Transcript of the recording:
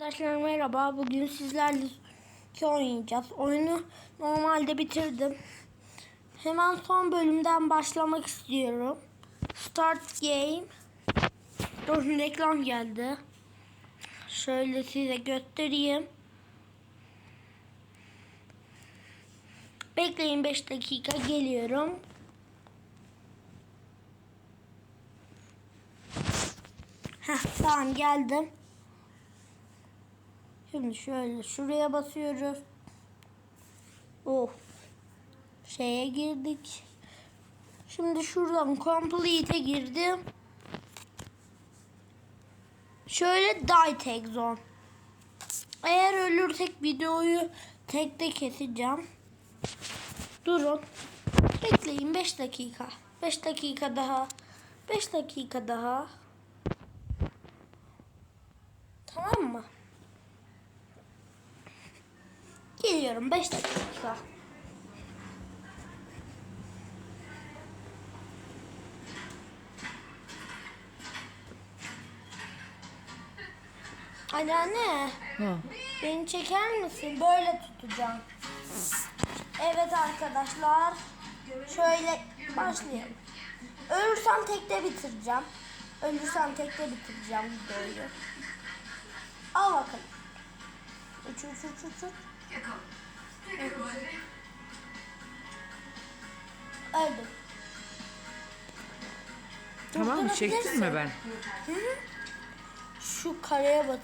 Arkadaşlar merhaba. Bugün sizlerle oynayacağız. Oyunu normalde bitirdim. Hemen son bölümden başlamak istiyorum. Start game. Dur reklam geldi. Şöyle size göstereyim. Bekleyin 5 dakika geliyorum. Heh, tamam geldim. Şimdi şöyle şuraya basıyoruz. Oh. Şeye girdik. Şimdi şuradan complete'e girdim. Şöyle die tag zone. Eğer ölürsek videoyu tekte keseceğim. Durun. Bekleyin 5 dakika. 5 dakika daha. 5 dakika daha. Tamam mı? Geliyorum 5 dakika. Anneanne, Ha. beni çeker misin? Böyle tutacağım. Evet arkadaşlar. Şöyle başlayalım. Ölürsem tekte bitireceğim. Ölürsem tekte bitireceğim videoyu. Al bakalım. Uç uç uç uç uç. Öldüm. Tamam Durdurabilirsin. çektin mi ben? Şu kareye batacağım.